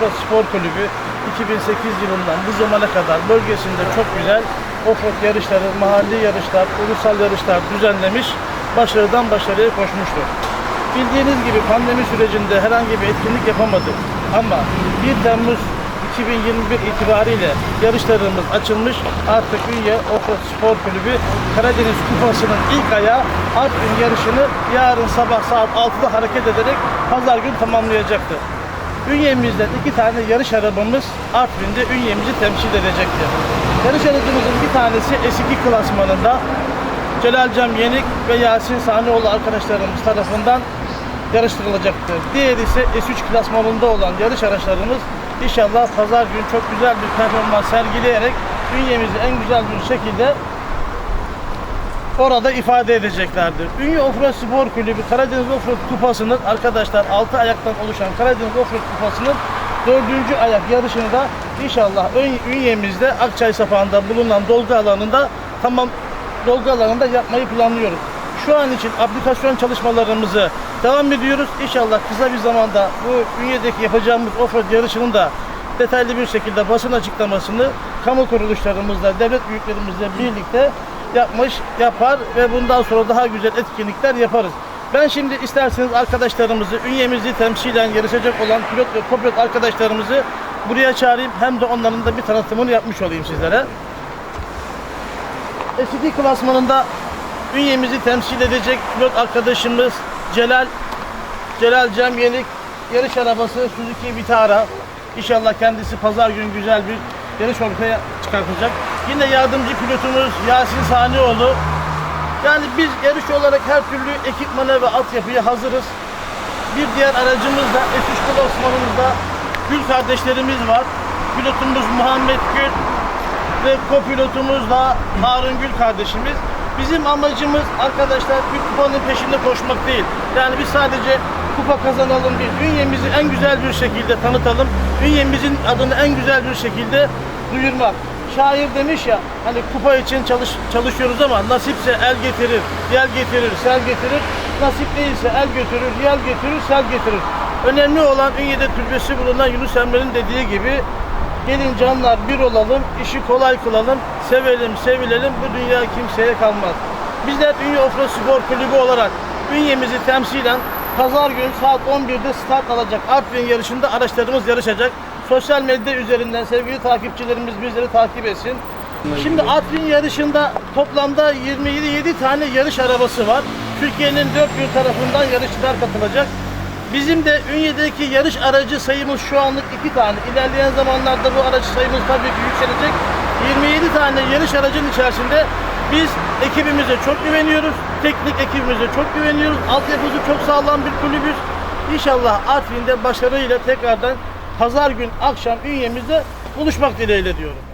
Offroad Spor Kulübü 2008 yılından bu zamana kadar bölgesinde çok güzel offroad yarışları, mahalli yarışlar, ulusal yarışlar düzenlemiş, başarıdan başarıya koşmuştur. Bildiğiniz gibi pandemi sürecinde herhangi bir etkinlik yapamadık. Ama 1 Temmuz 2021 itibariyle yarışlarımız açılmış. Artık Ünye Offroad Spor Kulübü Karadeniz Kupası'nın ilk ayağı Artvin yarışını yarın sabah saat 6'da hareket ederek pazar günü tamamlayacaktır. Ünyemizden iki tane yarış arabamız Artvin'de Ünyemizi temsil edecektir. Yarış aracımızın bir tanesi S2 klasmanında Celal Cem Yenik ve Yasin Sanioğlu arkadaşlarımız tarafından yarıştırılacaktır. Diğeri ise S3 klasmanında olan yarış araçlarımız inşallah pazar günü çok güzel bir performans sergileyerek bünyemizi en güzel bir şekilde orada ifade edeceklerdir. Ünye Offroad Spor Kulübü Karadeniz Offroad Kupası'nın arkadaşlar 6 ayaktan oluşan Karadeniz Offroad Kupası'nın 4. ayak yarışını da inşallah Ünye'mizde Akçay Sapağı'nda bulunan dolgu alanında tamam dolgu alanında yapmayı planlıyoruz. Şu an için aplikasyon çalışmalarımızı devam ediyoruz. İnşallah kısa bir zamanda bu Ünye'deki yapacağımız offroad yarışının da detaylı bir şekilde basın açıklamasını kamu kuruluşlarımızla, devlet büyüklerimizle birlikte yapmış, yapar ve bundan sonra daha güzel etkinlikler yaparız. Ben şimdi isterseniz arkadaşlarımızı, ünyemizi temsilen yarışacak olan pilot ve kopilot arkadaşlarımızı buraya çağırayım. Hem de onların da bir tanıtımını yapmış olayım sizlere. S2 klasmanında ünyemizi temsil edecek pilot arkadaşımız Celal Celal Cem Yenik yarış arabası Suzuki Vitara. İnşallah kendisi pazar günü güzel bir yarış ortaya çıkartacak. Yine yardımcı pilotumuz Yasin Sanioğlu. Yani biz yarış olarak her türlü ekipmana ve altyapıya hazırız. Bir diğer aracımız da F3 klasmanımızda Gül kardeşlerimiz var. Pilotumuz Muhammed Gül ve kopilotumuz da Harun Gül kardeşimiz. Bizim amacımız arkadaşlar bir kupanın peşinde koşmak değil. Yani biz sadece kupa kazanalım değil. Ünyemizi en güzel bir şekilde tanıtalım. Ünyemizin adını en güzel bir şekilde duyurmak. Şair demiş ya hani kupa için çalış, çalışıyoruz ama nasipse el getirir, yel getirir, sel getirir. Nasip değilse el götürür, yel getirir, sel getirir. Önemli olan Ünye'de türbesi bulunan Yunus Emre'nin dediği gibi Gelin canlar bir olalım, işi kolay kılalım, sevelim, sevilelim, bu dünya kimseye kalmaz. Bizler Ünye Offroad Spor Kulübü olarak Ünye'mizi temsilen pazar günü saat 11'de start alacak Artvin yarışında araçlarımız yarışacak. Sosyal medya üzerinden sevgili takipçilerimiz bizleri takip etsin. Şimdi Artvin yarışında toplamda 27 tane yarış arabası var. Türkiye'nin dört bir tarafından yarışçılar katılacak. Bizim de Ünye'deki yarış aracı sayımız şu anlık iki tane. İlerleyen zamanlarda bu aracı sayımız tabii ki yükselecek. 27 tane yarış aracın içerisinde biz ekibimize çok güveniyoruz. Teknik ekibimize çok güveniyoruz. Altyapısı çok sağlam bir kulübüz. İnşallah Artvin'de başarıyla tekrardan pazar gün akşam Ünye'mizde buluşmak dileğiyle diyorum.